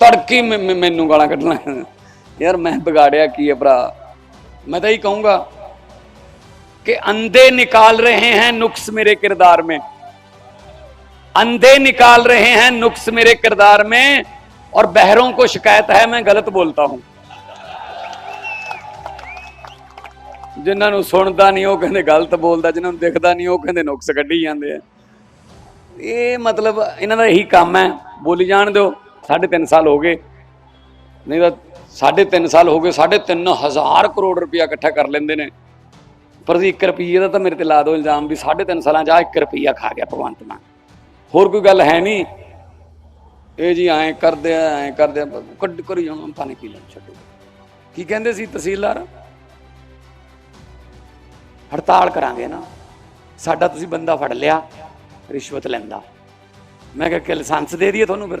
ਤੜਕੀ ਮੈਨੂੰ ਗਾਲਾਂ ਕੱਢਣਾ ਯਾਰ ਮੈਂ ਵਿਗਾੜਿਆ ਕੀ ਹੈ ਭਰਾ मैं तो यही कहूंगा कि अंधे निकाल रहे हैं नुक्स मेरे किरदार में अंधे निकाल रहे हैं नुक्स मेरे किरदार में और बहरों को शिकायत है मैं गलत बोलता हूं जिन्होंने सुनता नहीं वो कहते गलत बोलता जिन्होंने दिखता नहीं वो कहते नुक्स क्ढी जाते हैं ये मतलब इन्हों का यही काम है बोली जान दो 3.5 ਸਾਲ ਹੋ ਗਏ। ਨਹੀਂ ਤਾਂ 3.5 ਸਾਲ ਹੋ ਗਏ 3.5000 ਕਰੋੜ ਰੁਪਇਆ ਇਕੱਠਾ ਕਰ ਲੈਂਦੇ ਨੇ। ਪਰ ਜੀ 1 ਰੁਪਈਏ ਦਾ ਤਾਂ ਮੇਰੇ ਤੇ ਲਾ ਦੋ ਇਲਜ਼ਾਮ ਵੀ 3.5 ਸਾਲਾਂ 'ਚ ਆ 1 ਰੁਪਈਆ ਖਾ ਗਿਆ ਭਗਵੰਤ ਮਾਨ। ਹੋਰ ਕੋਈ ਗੱਲ ਹੈ ਨਹੀਂ। ਇਹ ਜੀ ਐਂ ਕਰਦੇ ਆ, ਐਂ ਕਰਦੇ ਆ, ਕੱਢ ਕਰੀ ਜਾਣਾ ਪਾਣੀ ਪੀ ਲੈਣ ਛੱਡੋ। ਕੀ ਕਹਿੰਦੇ ਸੀ ਤਹਿਸੀਲਦਾਰ? ਹੜਤਾਲ ਕਰਾਂਗੇ ਨਾ। ਸਾਡਾ ਤੁਸੀਂ ਬੰਦਾ ਫੜ ਲਿਆ, ਰਿਸ਼ਵਤ ਲੈਂਦਾ। ਮੈਂ ਕਿਹਾ ਕਿ ਲਾਇਸੈਂਸ ਦੇ ਦਈਏ ਤੁਹਾਨੂੰ ਫਿਰ।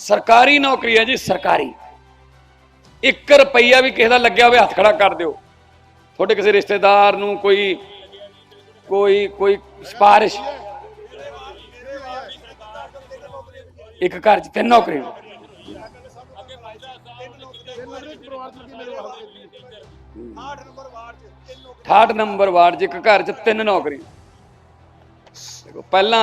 ਸਰਕਾਰੀ ਨੌਕਰੀ ਹੈ ਜੀ, ਸਰਕਾਰੀ। 1 ਰੁਪਈਆ ਵੀ ਕਿਸੇ ਦਾ ਲੱਗਿਆ ਹੋਵੇ, ਹੱਥ ਖੜਾ ਕਰ ਦਿਓ। ਤੁਹਾਡੇ ਕਿਸੇ ਰਿਸ਼ਤੇਦਾਰ ਨੂੰ ਕੋਈ ਕੋਈ ਕੋਈ ਸਿਫਾਰਿਸ਼। ਇੱਕ ਘਰ 'ਚ ਤਿੰਨ ਨੌਕਰੀ ਪਰਿਵਾਰ ਚ ਕੀ ਮੇਰੇ ਵਾਸਤੇ 68 ਨੰਬਰ ਵਾਰਡ 'ਚ ਇੱਕ ਘਰ 'ਚ ਤਿੰਨ ਨੌਕਰੀ ਪਹਿਲਾਂ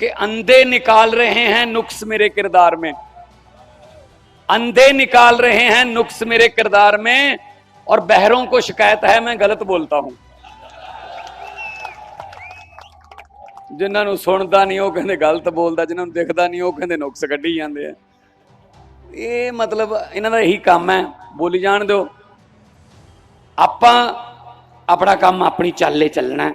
कि अंधे निकाल रहे हैं नुक्स मेरे किरदार में अंधे निकाल रहे हैं नुक्स मेरे किरदार में और बहरों को शिकायत है मैं गलत बोलता हूं ਜਿਨ੍ਹਾਂ ਨੂੰ ਸੁਣਦਾ ਨਹੀਂ ਉਹ ਕਹਿੰਦੇ ਗਲਤ ਬੋਲਦਾ ਜਿਨ੍ਹਾਂ ਨੂੰ ਦਿਖਦਾ ਨਹੀਂ ਉਹ ਕਹਿੰਦੇ ਨੁਕਸ ਕੱਢੀ ਜਾਂਦੇ ਆ ਇਹ ਮਤਲਬ ਇਹਨਾਂ ਦਾ ਇਹੀ ਕੰਮ ਹੈ ਬੋਲੀ ਜਾਣ ਦਿਓ ਆਪਾਂ ਆਪਣਾ ਕੰਮ ਆਪਣੀ ਚਾਲੇ ਚੱਲਣਾ ਹੈ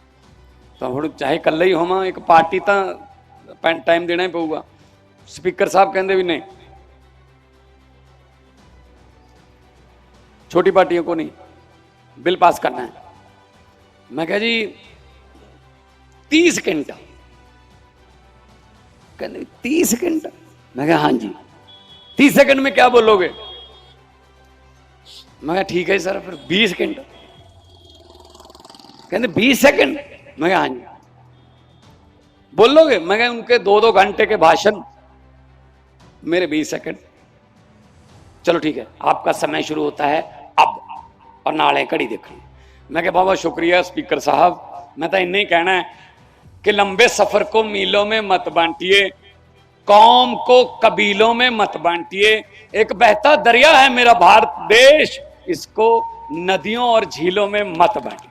ਤਾਂ ਹੁਣ ਚਾਹੇ ਇਕੱਲਾ ਹੀ ਹੋਵਾਂ ਇੱਕ ਪਾਰਟੀ ਤਾਂ ਟਾਈਮ ਦੇਣਾ ਹੀ ਪਊਗਾ ਸਪੀਕਰ ਸਾਹਿਬ ਕਹਿੰਦੇ ਵੀ ਨਹੀਂ छोटी पार्टियों को नहीं बिल पास करना है मैं कहा जी तीस घंटा कहते तीस घंटा मैं कहा हाँ जी तीस सेकंड में क्या बोलोगे मैं कहा ठीक है सर फिर बीस घंटा कहते बीस सेकंड मैं हाँ जी। बोलोगे? मैं कहा, उनके दो दो घंटे के भाषण मेरे बीस सेकंड। चलो ठीक है, आपका समय शुरू होता है अब, और नाले घड़ी देखनी। मैं क्या बाबा, शुक्रिया स्पीकर साहब। मैं तो इन्ना ही कहना है कि लंबे सफ़र को मीलों में मत बांटिए, कौम को कबीलों में मत बांटिए। एक बहता दरिया है मेरा भारत देश, इसको नदियों और झीलों में मत बांटिए।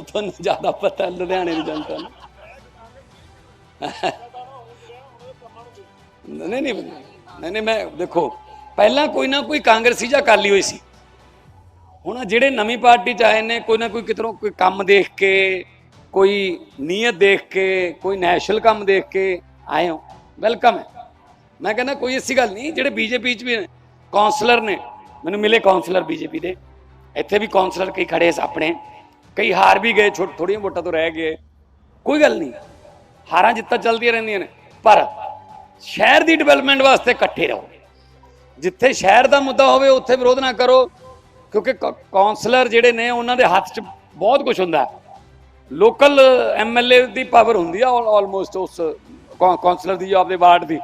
ਉਹ ਤੁਹਾਨੂੰ ਜ਼ਿਆਦਾ ਪਤਾ, ਲੁਧਿਆਣੇ ਦੀ ਜਨਤਾ ਨੂੰ ਨਹੀਂ ਨਹੀਂ ਨਹੀਂ ਨਹੀਂ, ਮੈਂ ਦੇਖੋ, ਪਹਿਲਾਂ ਕੋਈ ਨਾ ਕੋਈ ਕਾਂਗਰਸੀ ਜਾਂ ਅਕਾਲੀ ਹੋਈ ਸੀ। ਹੁਣ ਜਿਹੜੇ ਨਵੀਂ ਪਾਰਟੀ ਚ ਆਏ ਨੇ, ਕੋਈ ਨਾ ਕੋਈ ਕਿਧਰੋਂ ਕੋਈ ਕੰਮ ਦੇਖ ਕੇ, ਕੋਈ ਨੀਅਤ ਦੇਖ ਕੇ, ਕੋਈ ਨੈਸ਼ਨਲ ਕੰਮ ਦੇਖ ਕੇ ਆਏ ਹੋ। ਵੈਲਕਮ ਹੈ। ਮੈਂ ਕਹਿੰਦਾ ਕੋਈ ਐਸੀ ਗੱਲ ਨਹੀਂ, ਜਿਹੜੇ ਬੀਜੇਪੀ ਚ ਵੀ ਨੇ ਕਾਉਂਸਲਰ ਨੇ, ਮੈਨੂੰ ਮਿਲੇ ਕਾਉਂਸਲਰ ਬੀਜੇਪੀ ਦੇ। ਇੱਥੇ ਵੀ ਕਾਉਂਸਲਰ ਕਈ ਖੜੇ ਆਪਣੇ। ਕਈ ਹਾਰ ਵੀ ਗਏ ਛੋਟ ਥੋੜੀਆਂ ਵੋਟਾਂ ਤੋਂ ਰਹਿ ਗਏ। ਕੋਈ ਗੱਲ ਨਹੀਂ, ਹਾਰਾਂ ਜਿੱਤਾਂ ਚੱਲਦੀਆਂ ਰਹਿੰਦੀਆਂ ਨੇ, ਪਰ ਸ਼ਹਿਰ ਦੀ ਡਿਵੈਲਪਮੈਂਟ ਵਾਸਤੇ ਇਕੱਠੇ ਰਹੋ। ਜਿੱਥੇ ਸ਼ਹਿਰ ਦਾ ਮੁੱਦਾ ਹੋਵੇ, ਉੱਥੇ ਵਿਰੋਧ ਨਾ ਕਰੋ, ਕਿਉਂਕਿ ਕ- ਕਾਉਂਸਲਰ ਜਿਹੜੇ ਨੇ, ਉਹਨਾਂ ਦੇ ਹੱਥ 'ਚ ਬਹੁਤ ਕੁਝ ਹੁੰਦਾ। ਲੋਕਲ ਐਮਐਲਏ ਦੀ ਪਾਵਰ ਹੁੰਦੀ ਆ ਆਲਮੋਸਟ ਉਸ ਕੌ- ਕਾਉਂਸਲਰ ਦੀ, ਆਪਦੇ ਵਾਰਡ ਦੀ।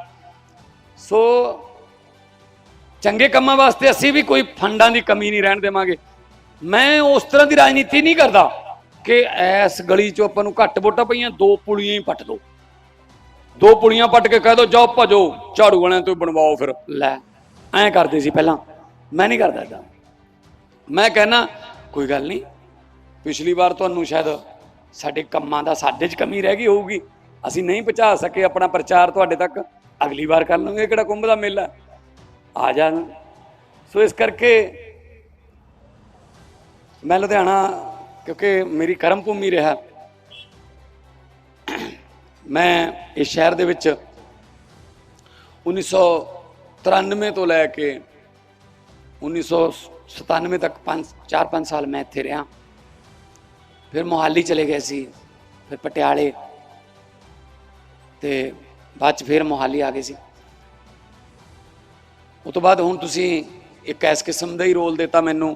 ਸੋ ਚੰਗੇ ਕੰਮਾਂ ਵਾਸਤੇ ਅਸੀਂ ਵੀ ਕੋਈ ਫੰਡਾਂ ਦੀ ਕਮੀ ਨਹੀਂ ਰਹਿਣ ਦੇਵਾਂਗੇ। ਮੈਂ ਉਸ ਤਰ੍ਹਾਂ ਦੀ ਰਾਜਨੀਤੀ ਨਹੀਂ ਕਰਦਾ ਕਿ ਐਸ ਗਲੀ 'ਚੋਂ ਆਪਾਂ ਨੂੰ ਘੱਟ ਵੋਟਾਂ ਪਈਆਂ, ਦੋ ਪੁਲੀਆਂ ਹੀ ਪੱਟ ਦੋ। ਦੋ ਪੁਲੀਆਂ ਪੱਟ ਕੇ ਕਹਿ ਦੋ, ਜਾਓ ਭਜੋ, ਝਾੜੂ ਵਾਲਿਆਂ ਤੋਂ ਬਣਵਾਓ ਫਿਰ। ਲੈ, ਐਂ ਕਰਦੇ ਸੀ ਪਹਿਲਾਂ। ਮੈਂ ਨਹੀਂ ਕਰਦਾ ਏਦਾਂ। ਮੈਂ ਕਹਿਣਾ ਕੋਈ ਗੱਲ ਨਹੀਂ, ਪਿਛਲੀ ਵਾਰ ਤੁਹਾਨੂੰ ਸ਼ਾਇਦ ਸਾਡੇ ਕੰਮਾਂ ਦਾ ਸਾਡੇ 'ਚ ਕਮੀ ਰਹਿ ਗਈ ਹੋਊਗੀ। ਅਸੀਂ ਨਹੀਂ ਪਹੁੰਚਾ ਸਕੇ ਆਪਣਾ ਪ੍ਰਚਾਰ ਤੁਹਾਡੇ ਤੱਕ। ਅਗਲੀ ਵਾਰ ਕਰ ਲਵਾਂਗੇ ਕਿਹੜਾ ਕੁੰਭ ਦਾ ਮੇਲਾ। ਆ ਜਾਣ। ਸੋ ਇਸ ਕਰਕੇ ਮੈਂ ਲੁਧਿਆਣਾ, ਕਿਉਂਕਿ ਮੇਰੀ ਕਰਮ ਭੂਮੀ ਰਿਹਾ। ਮੈਂ ਇਸ ਸ਼ਹਿਰ ਦੇ ਵਿੱਚ 1993 ਤੋਂ ਲੈ ਕੇ 1997 ਤੱਕ 5 4-5 ਸਾਲ ਮੈਂ ਇੱਥੇ ਰਿਹਾ। ਫਿਰ ਮੋਹਾਲੀ ਚਲੇ ਗਏ ਸੀ, ਫਿਰ ਪਟਿਆਲੇ। ਤੇ ਬਾਅਦ ਚ ਫਿਰ ਮੋਹਾਲੀ ਆ ਗਏ ਸੀ। ਉਸ ਤੋਂ ਬਾਅਦ ਹੁਣ ਤੁਸੀਂ ਇੱਕ ਇਸ ਕਿਸਮ ਦਾ ਹੀ ਰੋਲ ਦਿੱਤਾ ਮੈਨੂੰ।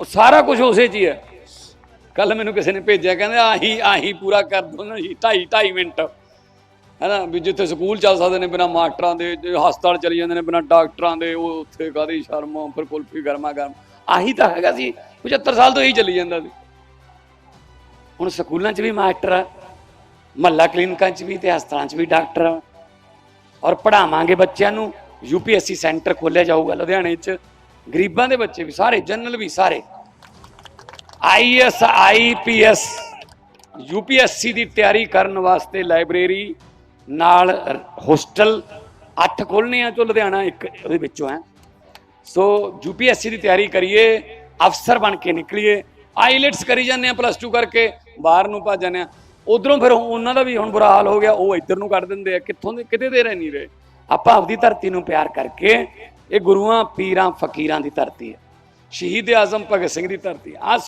ਉਹ ਸਾਰਾ ਕੁਝ ਉਸੇ 'ਚ ਹੀ ਹੈ। ਕੱਲ ਮੈਨੂੰ ਕਿਸੇ ਨੇ ਭੇਜਿਆ, ਕਹਿੰਦੇ ਆਹੀ ਆਹੀ ਪੂਰਾ ਕਰ ਦੋ ਨਾ ਜੀ 2.5 2.5 ਮਿੰਟ। ਹੈਨਾ, ਵੀ ਜਿੱਥੇ ਸਕੂਲ ਚੱਲ ਸਕਦੇ ਨੇ ਬਿਨਾ ਮਾਸਟਰਾਂ ਦੇ ਹਸਪਤਾਲ ਚਲੀ ਜਾਂਦੇ ਨੇ ਬਿਨਾ ਡਾਕਟਰਾਂ ਦੇ, ਉਹ ਉੱਥੇ ਕਾਦੀ ਸ਼ਰਮ ਫਿਰ ਕੁਲਫੀ ਗਰਮਾ ਗਰਮ। ਆਹੀ ਤਾਂ ਹੈਗਾ ਸੀ 75 ਸਾਲ ਤੋਂ ਇਹੀ ਚੱਲੀ ਜਾਂਦਾ ਸੀ। ਹੁਣ ਸਕੂਲਾਂ 'ਚ ਵੀ ਮਾਸਟਰ ਆ, ਮਹੱਲਾ ਕਲੀਨਿਕਾਂ 'ਚ ਵੀ ਤੇ ਹਸਪਤਾਲਾਂ 'ਚ ਵੀ ਡਾਕਟਰ ਆ। ਔਰ ਪੜਾਵਾਂਗੇ ਬੱਚਿਆਂ ਨੂੰ, ਯੂਪੀਐਸਸੀ ਸੈਂਟਰ ਖੋਲਿਆ ਜਾਊਗਾ ਲੁਧਿਆਣੇ 'ਚ। ਗਰੀਬਾਂ ਦੇ ਬੱਚੇ ਵੀ, ਸਾਰੇ, ਜਨਰਲ ਵੀ, ਸਾਰੇ। ਆਈਐਸ ਆਈਪੀਐਸ ਯੂਪੀਐਸਸੀ ਦੀ ਤਿਆਰੀ ਕਰਨ ਵਾਸਤੇ ਲਾਇਬ੍ਰੇਰੀ ਨਾਲ ਹੋਸਟਲ 8 ਖੋਲ੍ਹਣੇ ਆ, ਜੋ ਲੁਧਿਆਣਾ ਇੱਕ ਉਹਦੇ ਵਿੱਚੋਂ ਹੈ। ਸੋ ਯੂਪੀਐਸਸੀ ਦੀ ਤਿਆਰੀ ਕਰੀਏ, ਅਫਸਰ ਬਣ ਕੇ ਨਿਕਲੀਏ। ਆਈਲੈਟਸ ਕਰੀ ਜਾਂਦੇ ਆ, ਪਲੱਸ 2 ਕਰਕੇ, ਬਾਹਰ ਨੂੰ ਭੱਜ ਜਾਂਦੇ ਆ। ਉਧਰੋਂ ਫਿਰ ਉਹਨਾਂ ਦਾ ਵੀ ਹੁਣ ਬੁਰਾ ਹਾਲ ਹੋ ਗਿਆ, ਉਹ ਇੱਧਰ ਨੂੰ ਕੱਢ ਦਿੰਦੇ ਆ। ਕਿੱਥੋਂ ਦੇ, ਕਿਤੇ ਦੇ ਰਹਿ ਨਹੀਂ ਰਹੇ। ਆਪਾਂ ਆਪਦੀ ਧਰਤੀ ਨੂੰ ਪਿਆਰ ਕਰਕੇ ਇਹ ਗੁਰੂਆਂ ਪੀਰਾਂ ਫਕੀਰਾਂ ਦੀ ਧਰਤੀ ਹੈ। ਸ਼ਹੀਦ ਆਜ਼ਮ ਭਗਤ ਸਿੰਘ ਦੀ ਧਰਤੀ ਆ